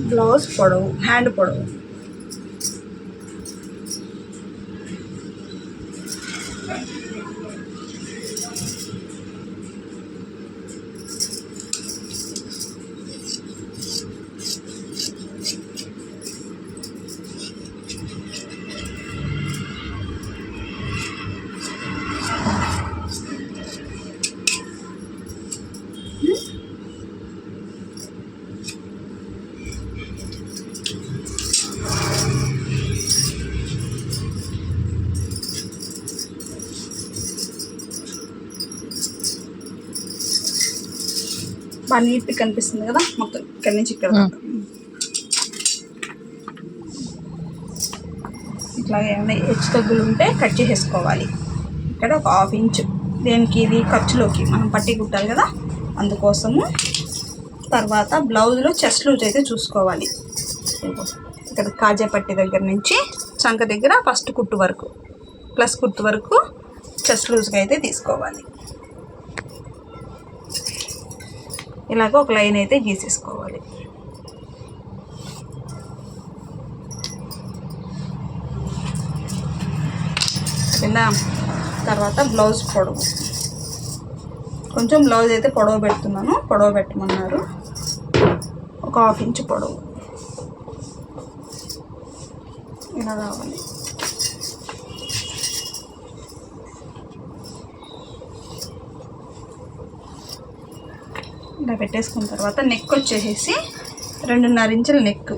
Blouse పొడవు hand పొడవు బాగా నీట్గా కనిపిస్తుంది కదా మొత్తం ఇక్కడి నుంచి ఇక్కడ. ఇట్లా ఏమైనా హెచ్చు తగ్గులు ఉంటే కట్ చేసేసుకోవాలి. ఇక్కడ ఒక హాఫ్ ఇంచ్. దేనికి? ఇది ఖర్చులోకి. మనం పట్టి కుట్టాలి కదా. అందుకోసము తర్వాత బ్లౌజ్లో చెస్ట్ లూజ్ అయితే చూసుకోవాలి. ఇక్కడ కాజా పట్టి దగ్గర నుంచి చంక దగ్గర ఫస్ట్ కుట్టు వరకు ప్లస్ కుట్టు వరకు చెస్ట్ లూజ్గా అయితే తీసుకోవాలి. ఇలాగ ఒక లైన్ అయితే గీసేసుకోవాలి. ఇలా తర్వాత బ్లౌజ్ పొడవు. కొంచెం బ్లౌజ్ అయితే పొడవు పెడుతున్నాను. పొడవు పెట్టమన్నారు. ఒక హాఫ్ ఇంచ్ పొడవు. ఇలా రావాలి. ఇలా పెట్టేసుకున్న తర్వాత నెక్ వచ్చేసేసి రెండున్నర ఇంచుల నెక్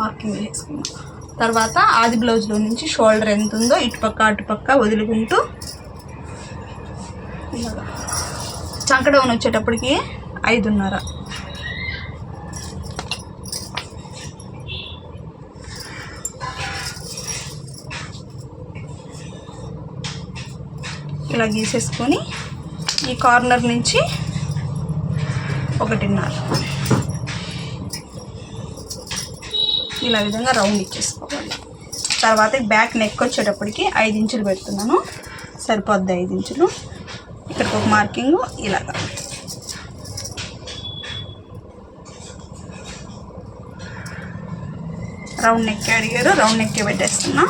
మార్కింగ్ వేసుకున్నాం. తర్వాత ఆది బ్లౌజ్లో నుంచి షోల్డర్ ఎంత ఉందో ఇటుపక్క అటుపక్క వదులుకుంటూ చంకడౌన్ వచ్చేటప్పటికి ఐదున్నర. ఇలా గీసేసుకొని ఈ కార్నర్ నుంచి ఒకటిన్నర. ఇలా విధంగా రౌండ్ ఇచ్చేసుకోవాలి. తర్వాత బ్యాక్ నెక్ వచ్చేటప్పటికి ఐదు ఇంచులు పెడుతున్నాను. సరిపోద్ది ఐదు ఇంచులు. ఇక్కడికి ఒక మార్కింగ్ ఇలాగా. రౌండ్ నెక్ అడిగారు రౌండ్ నెక్కే పెట్టేస్తున్నా.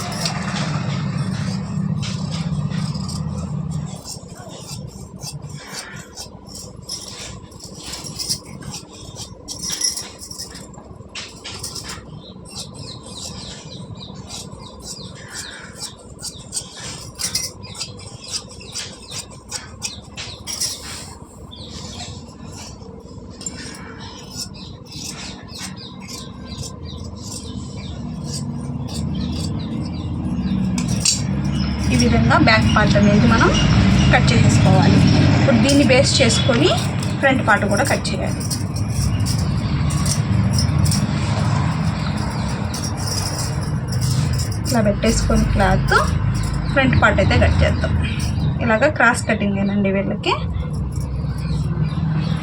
విధంగా బ్యాక్ పార్ట్ అనేది మనం కట్ చేసేసుకోవాలి. ఇప్పుడు దీన్ని బేస్ చేసుకొని ఫ్రంట్ పార్ట్ కూడా కట్ చేయాలి. ఇలా పెట్టేసుకొని క్లాత్ ఫ్రంట్ పార్ట్ అయితే కట్ చేద్దాం. ఇలాగ క్రాస్ కటింగ్ ఏనండి వీళ్ళకి.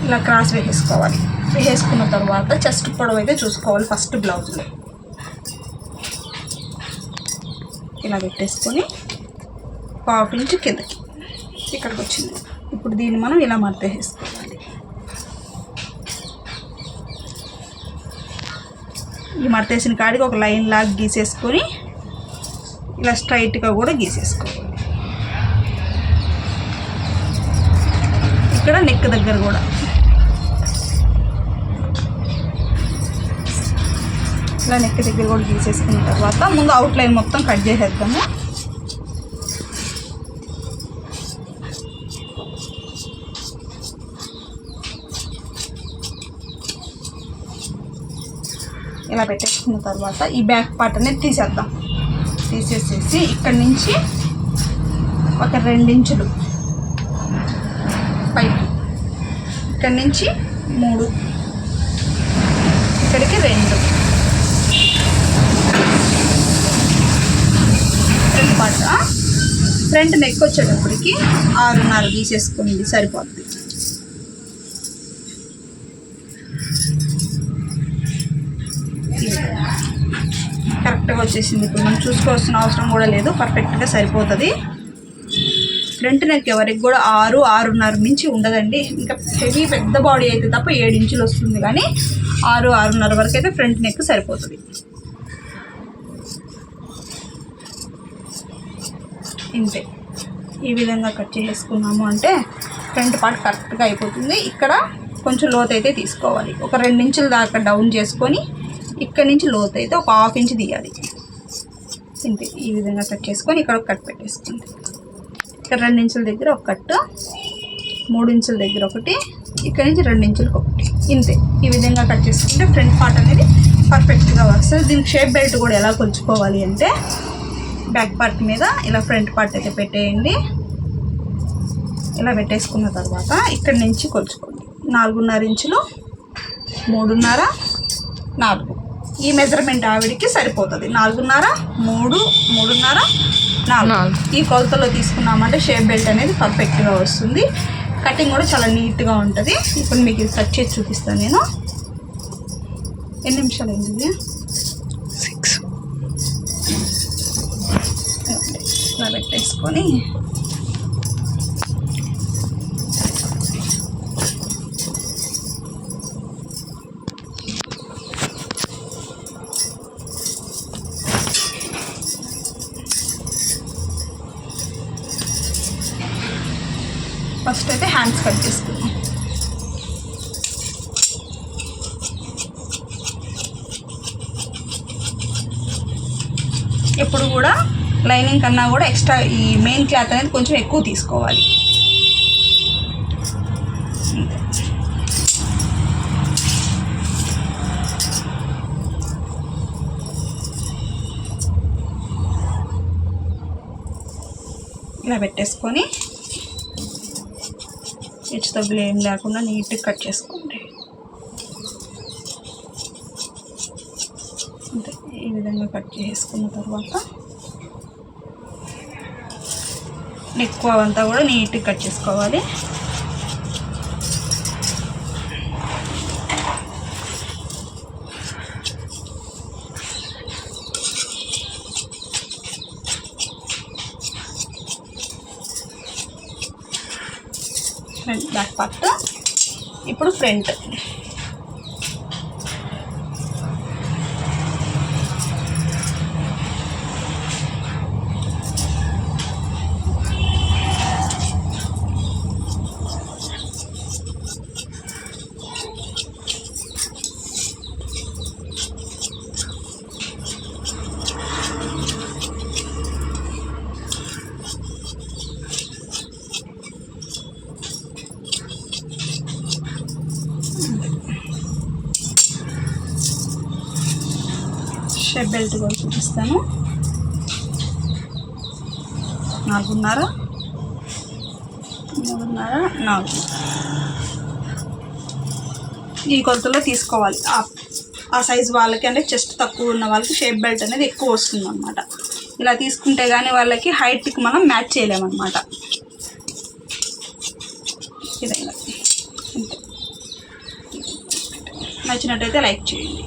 ఇలా క్రాస్ వేసేసుకోవాలి. వేసేసుకున్న తర్వాత చెస్ట్ పొడవు అయితే చూసుకోవాలి ఫస్ట్ బ్లౌజ్లో. ఇలా పెట్టేసుకొని పావు ఇంచు కిందకి ఇక్కడికి వచ్చింది ఇప్పుడు దీన్ని మనం ఇలా మడతేసుకోవాలి ఈ మడతేసిన కాడికి ఒక లైన్ లాగా గీసేసుకొని ఇలా స్ట్రైట్గా కూడా గీసేసుకోవాలి. ఇక్కడ నెక్ దగ్గర కూడా. ఇలా నెక్ దగ్గర కూడా గీసేసుకున్న తర్వాత ముందు అవుట్ లైన్ మొత్తం కట్ చేసేద్దాము. ఇలా పెట్టేసుకున్న తర్వాత ఈ బ్యాక్ పార్ట్ అనేది తీసేద్దాం. తీసేసేసి ఇక్కడ నుంచి ఒక రెండించులు పైకి. ఇక్కడ నుంచి మూడు. ఇక్కడికి రెండు. ఫ్రంట్ పార్ట్ ఫ్రంట్ నెక్ వచ్చేటప్పటికి ఆరున్నర తీసేసుకుంది సరిపోద్ది. పర్ఫెక్ట్గా వచ్చేసింది. ఇప్పుడు మనం చూసుకోవాల్సిన అవసరం కూడా లేదు. పర్ఫెక్ట్గా సరిపోతుంది. ఫ్రంట్ నెక్ ఎవరికి కూడా ఆరు ఆరున్నర మించి ఉండదండి. ఇంకా హెవీ పెద్ద బాడీ అయితే తప్ప ఏడు ఇంచులు వస్తుంది కానీ ఆరు ఆరున్నర వరకు అయితే ఫ్రంట్ నెక్ సరిపోతుంది. ఇంతే. ఈ విధంగా కట్ చేసుకున్నాము అంటే ఫ్రంట్ పార్ట్ కరెక్ట్గా అయిపోతుంది. ఇక్కడ కొంచెం లోతు అయితే తీసుకోవాలి. ఒక రెండు ఇంచుల దాకా డౌన్ చేసుకొని ఇక్కడ నుంచి లోతు అయితే ఒక హాఫ్ ఇంచ్ తీయాలి. ఇంతే ఈ విధంగా కట్ చేసుకొని ఇక్కడ ఒక కట్ పెట్టేసుకోండి ఇక్కడ రెండు ఇంచుల దగ్గర ఒక కట్టు మూడు ఇంచుల దగ్గర ఒకటి ఇక్కడ నుంచి రెండు ఇంచులకు ఒకటి. ఇంతే. ఈ విధంగా కట్ చేసుకుంటే ఫ్రంట్ పార్ట్ అనేది పర్ఫెక్ట్గా వస్తుంది దీనికి షేప్ బెల్ట్ కూడా ఎలా కొలుచుకోవాలి అంటే బ్యాక్ పార్ట్ మీద ఇలా ఫ్రంట్ పార్ట్ అయితే పెట్టేయండి. ఇలా పెట్టేసుకున్న తర్వాత ఇక్కడ నుంచి కొలుచుకోండి. నాలుగున్నర ఇంచులు మూడున్నర నాలుగు. ఈ మెజర్మెంట్ ఆవిడికి సరిపోతుంది. నాలుగున్నర మూడు మూడున్నర నాలుగు. ఈ కొలతలో తీసుకున్నామంటే షేప్ బెల్ట్ అనేది పర్ఫెక్ట్గా వస్తుంది. కటింగ్ కూడా చాలా నీట్గా ఉంటుంది. ఇప్పుడు మీకు ఇది కట్ చేసి చూపిస్తాను నేను. ఎన్ని నిమిషాలు అయింది? సిక్స్ ఇలా పెట్టేసుకొని ఫస్ట్ అయితే హ్యాండ్స్ కట్ చేసుకుందాం. ఎప్పుడు కూడా లైనింగ్ కన్నా కూడా ఎక్స్ట్రా ఈ మెయిన్ క్లాత్ అనేది కొంచెం ఎక్కువ తీసుకోవాలి. ఇలా పెట్టేసుకొని హెచ్చు తగ్గులు ఏం లేకుండా నీట్గా కట్ చేసుకోండి. అంతే ఈ విధంగా కట్ చేసుకున్న తర్వాత ఎక్కువ అంతా కూడా నీట్గా కట్ చేసుకోవాలి. Front back part. ఇప్పుడు ఫ్రంట్. షేప్ బెల్ట్ కూడా చూపిస్తాను. నాలుగున్నర. మూడున్నర నాలుగు. ఈ కొలతలో తీసుకోవాలి. ఆ- ఆ సైజ్ వాళ్ళకి అంటే చెస్ట్ తక్కువ ఉన్న వాళ్ళకి షేప్ బెల్ట్ అనేది ఎక్కువ వస్తుంది అనమాట ఇలా తీసుకుంటే కానీ వాళ్ళకి హైట్కి మనం మ్యాచ్ చేయలేమన్నమాట. విధంగా నచ్చినట్టయితే లైక్ చేయండి.